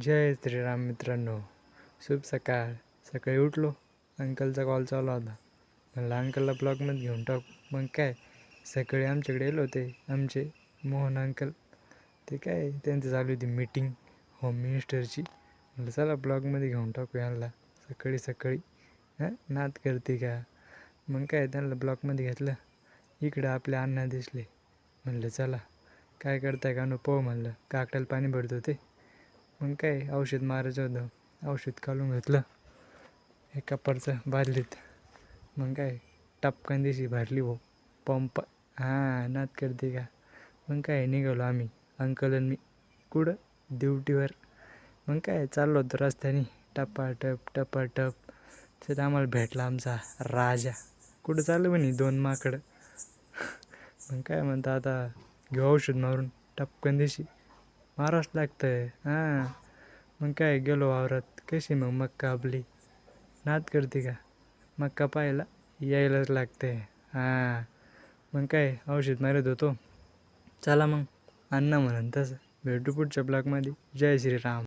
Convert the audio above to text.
जय श्रीराम मित्रांनो. शुभ सकाळ. सकाळी उठलो. अंकलचा कॉल चालू होता. म्हणलं अंकलला ब्लॉगमध्ये घेऊन टाकू. मग काय? सकाळी आमच्याकडे येलो होते. आमचे मोहन अंकल. ते काय? त्यांचं चालू होती मीटिंग होम मिनिस्टरची म्हणलं चला ब्लॉगमध्ये घेऊन टाकू यांना. सकाळी सकाळी. हां? करते का? मग काय? त्यांना ब्लॉगमध्ये घेतलं. इकडं आपले अण्णा दिसले. म्हणलं चला. काय करताय का नो पाहू म्हणलं. काकड्याला पाणी भरत होते. मग काय औषध मारायचं होतं? औषध काढून घेतलं. एका परचं बादलीत. मग काय? टपकन दिशी भरली भाऊ. पंप. हां नात करते का? मग काय? निघालो आम्ही. अंकल आणि मी. कुठं? ड्युटीवर. मग काय? चाललो होतो रस्त्याने. टप्पाटप टप टप तर आम्हाला भेटला आमचा राजा. कुठं चाललं म्हणे दोन माकडं? मग काय म्हणतं आता? घेऊ औषध मारून. टपकन दिशी. मारावंच लागतं हां. मग काय गेलो वावरात. कशी मग मक्का आपली? नाद करते का? मक्का पाहायला यायलाच लागते हां. मग काय औषध मारत होतो. चला मग. अण्णा म्हणून तसं. भेटू पुढच्या ब्लॉकमध्ये जय श्रीराम.